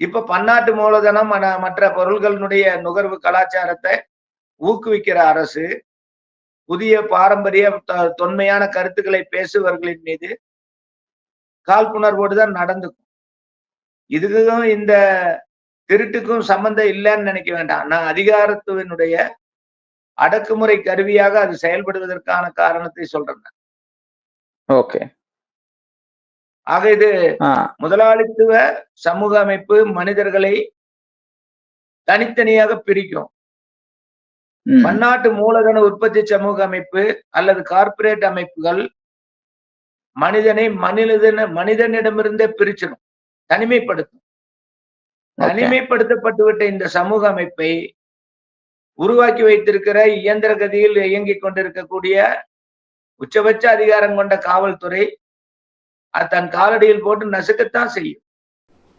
இப்ப பன்னாட்டு மூலதனம் மன- மற்ற பொருள்களினுடைய நுகர்வு கலாச்சாரத்தை ஊக்குவிக்கிற அரசு புதிய பாரம்பரிய தொன்மையான கருத்துக்களை பேசுபவர்களின் மீது காழ்ப்புணர்வோடு தான் நடந்துக்கும். இதுக்கும் இந்த திருட்டுக்கும் சம்பந்தம் இல்லைன்னு நினைக்க வேண்டாம். நான் அதிகாரத்துவனுடைய அடக்குமுறை கருவியாக அது செயல்படுவதற்கான காரணத்தை சொல்றேன் ஓகே. ஆக இது முதலாளித்துவ சமூக அமைப்பு மனிதர்களை தனித்தனியாக பிரிக்கும். பன்னாட்டு மூலதன உற்பத்தி சமூக அமைப்பு அல்லது கார்ப்பரேட் அமைப்புகள் மனிதனை மனிதன மனிதனிடமிருந்தே பிரிச்சிடும் தனிமைப்படுத்தும். தனிமைப்படுத்தப்பட்டுவிட்ட இந்த சமூக அமைப்பை உருவாக்கி வைத்திருக்கிற இயந்திர கதியில் இயங்கிக் கொண்டிருக்கக்கூடிய உச்சபட்ச அதிகாரம் கொண்ட காவல்துறை அது தன் காலடியில் போட்டு நசுக்கத்தான் செய்யும்.